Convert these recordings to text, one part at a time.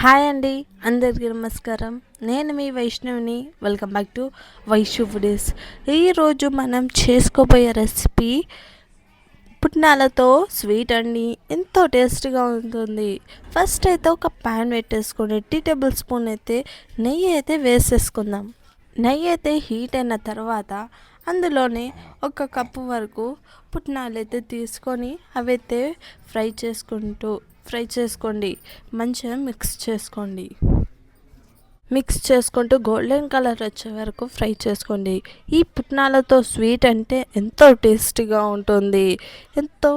Hi అండి అందరికీ నమస్కారం. నేను మీ వైష్ణవిని welcome back to Vaishnav days. ఈరోజు మనం చేసుకోబోయే రెసిపీ పుట్నాలతో స్వీట్ అండి. ఎంతో టేస్టీగా ఉంటుంది. ఫస్ట్ అయితే ఒక ప్యాన్ పెట్టేసుకొని టీ టేబుల్ స్పూన్ అయితే నెయ్యి అయితే వేసేసుకుందాం. నెయ్యి అయితే హీట్ అయిన తర్వాత అందులోనే ఒక కప్పు వరకు పుట్నాలు అయితే తీసుకొని అవైతే ఫ్రై చేసుకుంటూ ఫ్రై చేసుకోండి. మంచిగా మిక్స్ చేసుకోండి. మిక్స్ చేసుకుంటూ గోల్డెన్ కలర్ వచ్చే వరకు ఫ్రై చేసుకోండి. ఈ పుట్నాలతో స్వీట్ అంటే ఎంతో టేస్టీగా ఉంటుంది. ఎంతో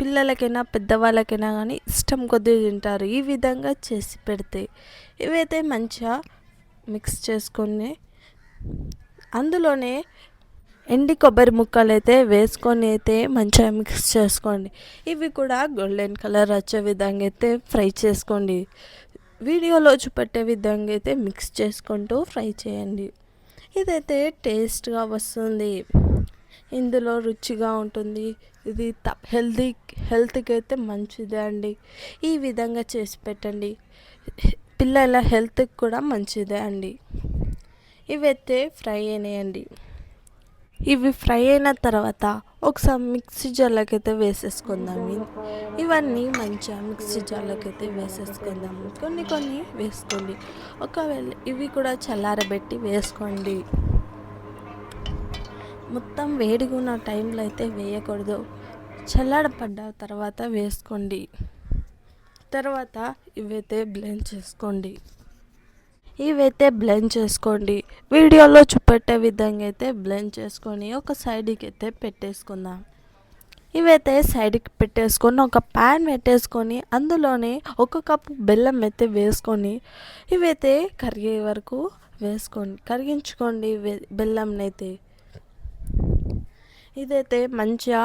పిల్లలకైనా పెద్దవాళ్ళకైనా కానీ ఇష్టం కొద్దిగా తింటారు. ఈ విధంగా చేసి పెడితే ఇవైతే మంచిగా మిక్స్ చేసుకొని అందులోనే ఎండి కొబ్బరి ముక్కలు అయితే వేసుకొని అయితే మంచిగా మిక్స్ చేసుకోండి. ఇవి కూడా గోల్డెన్ కలర్ వచ్చే విధంగా అయితే ఫ్రై చేసుకోండి. వీడియోలో చూపెట్టే విధంగా అయితే మిక్స్ చేసుకుంటూ ఫ్రై చేయండి. ఇదైతే టేస్ట్గా వస్తుంది. ఇందులో రుచిగా ఉంటుంది. ఇది హెల్తీ హెల్త్కి అయితే మంచిదే అండి. ఈ విధంగా చేసి పెట్టండి. పిల్లల హెల్త్కి కూడా మంచిదే అండి. ఇవైతే ఫ్రై అయినాయండి. ఇవి ఫ్రై అయిన తర్వాత ఒకసారి మిక్సీ జార్లోకి అయితే వేసేసుకుందాం. ఇవన్నీ మంచిగా మిక్సీ జార్లోకి అయితే వేసేసుకుందాం. కొన్ని కొన్ని వేసుకోండి. ఒకవేళ ఇవి కూడా చల్లారబెట్టి వేసుకోండి. మొత్తం వేడిగా ఉన్న టైంలో అయితే వేయకూడదు. చల్లారపడ్డ తర్వాత వేసుకోండి. తర్వాత ఇవైతే బ్లెండ్ చేసుకోండి. ఇవైతే బ్లెండ్ చేసుకోండి. వీడియోలో పట్టే విధంగా అయితే బ్లెండ్ చేసుకొని ఒక సైడ్కి అయితే పెట్టేసుకుందాం. ఇవైతే సైడ్కి పెట్టేసుకొని ఒక ప్యాన్ పెట్టేసుకొని అందులోనే ఒక కప్పు బెల్లం అయితే వేసుకొని ఇవైతే కరిగే వరకు వేసుకోండి. కరిగించుకోండి బెల్లంనైతే. ఇదైతే మంచిగా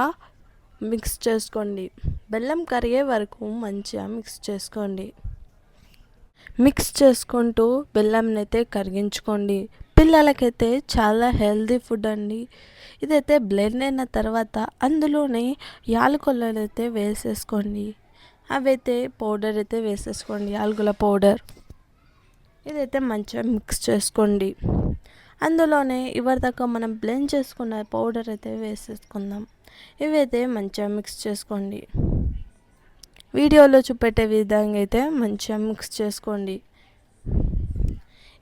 మిక్స్ చేసుకోండి. బెల్లం కరిగే వరకు మంచిగా మిక్స్ చేసుకోండి. మిక్స్ చేసుకుంటూ బెల్లంనైతే కరిగించుకోండి. పిల్లలకైతే చాలా హెల్దీ ఫుడ్ అండి. ఇదైతే బ్లెండ్ అయిన తర్వాత అందులోనే యాలకులను అయితే వేసేసుకోండి. అవైతే పౌడర్ అయితే వేసేసుకోండి యాలకుల పౌడర్. ఇదైతే మంచిగా మిక్స్ చేసుకోండి. అందులోనే ఇవరిదాకా మనం బ్లెండ్ చేసుకున్న పౌడర్ అయితే వేసేసుకుందాం. ఇవైతే మంచిగా మిక్స్ చేసుకోండి. వీడియోలో చూపెట్టే విధంగా అయితే మంచిగా మిక్స్ చేసుకోండి.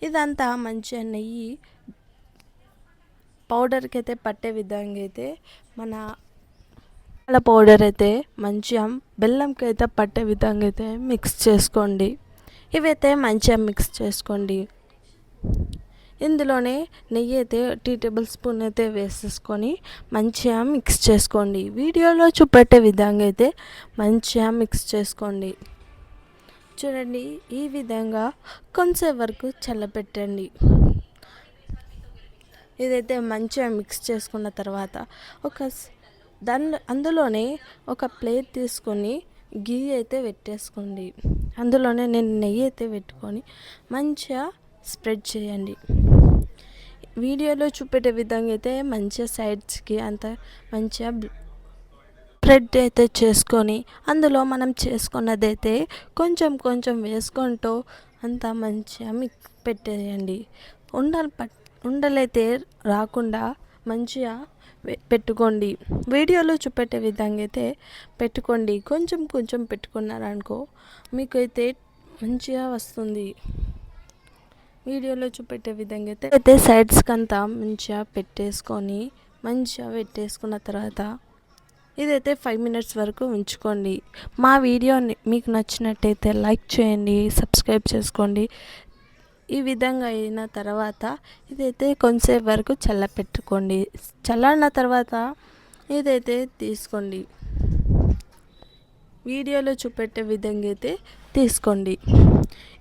ఇదంతా మంచిగా నెయ్యి పౌడర్కి అయితే పట్టే విధంగా అయితే మన పౌడర్ అయితే మంచిగా బెల్లంకి అయితే పట్టే విధంగా అయితే మిక్స్ చేసుకోండి. ఇవైతే మంచిగా మిక్స్ చేసుకోండి. ఇందులోనే నెయ్యి అయితే టీ టేబుల్ స్పూన్ అయితే వేసేసుకొని మంచిగా మిక్స్ చేసుకోండి. వీడియోలో చూపెట్టే విధంగా అయితే మంచిగా మిక్స్ చేసుకోండి. చూడండి ఈ విధంగా కొంచెం వరకు చల్లబెట్టండి. ఇదైతే మంచిగా మిక్స్ చేసుకున్న తర్వాత ఒక దానిలో అందులోనే ఒక ప్లేట్ తీసుకొని గీ అయితే పెట్టేసుకోండి. అందులోనే నేను నెయ్యి అయితే పెట్టుకొని మంచిగా స్ప్రెడ్ చేయండి. వీడియోలో చూపెట్టే విధంగా అయితే మంచిగా సైడ్స్కి అంత మంచిగా స్ప్రెడ్ అయితే చేసుకొని అందులో మనం చేసుకున్నదైతే కొంచెం కొంచెం వేసుకుంటూ అంత మంచిగా మీకు పెట్టేయండి. ఉండలు పట్ ఉండలైతే రాకుండా మంచిగా పెట్టుకోండి. వీడియోలో చూపెట్టే విధంగా అయితే పెట్టుకోండి. కొంచెం కొంచెం పెట్టుకున్నారనుకో మీకైతే మంచిగా వస్తుంది. వీడియోలో చూపెట్టే విధంగా అయితే అయితే సైడ్స్కి అంతా మంచిగా పెట్టేసుకొని మంచిగా పెట్టేసుకున్న తర్వాత ఇదైతే ఫైవ్ మినిట్స్ వరకు ఉంచుకోండి. మా వీడియోని మీకు నచ్చినట్టయితే లైక్ చేయండి సబ్స్క్రైబ్ చేసుకోండి. ఈ విధంగా అయిన తర్వాత ఇదైతే కొంతసేపు వరకు చల్లపెట్టుకోండి. చల్లారిన తర్వాత ఇదైతే తీసుకోండి. వీడియోలో చూపెట్టే విధంగా అయితే తీసుకోండి.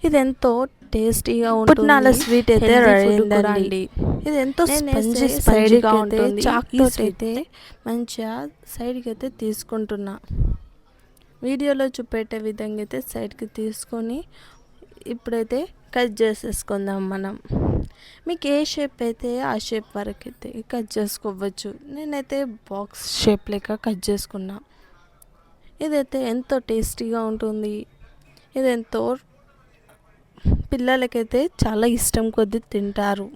ఇది ఎంతో టేస్టీగా ఉంటుంది. స్వీట్ అయితే రెడీ ఇది ఎంతో స్పంజీ స్పంజీగా ఉంటుంది. చాక్లెట్ అయితే మంచిగా సైడ్కి అయితే తీసుకుంటున్నా. వీడియోలో చూపెట్టే విధంగా అయితే సైడ్కి తీసుకొని ఇప్పుడైతే కట్ చేసేసుకుందాం మనం. మీకు ఏ షేప్ అయితే ఆ షేప్ వరకు అయితే కట్ చేసుకోవచ్చు. నేనైతే బాక్స్ షేప్ లెక్క కట్ చేసుకున్నా. ఇదైతే ఎంతో టేస్టీగా ఉంటుంది. ఇది ఎంతో పిల్లలకైతే చాలా ఇష్టం కొద్దీ తింటారు.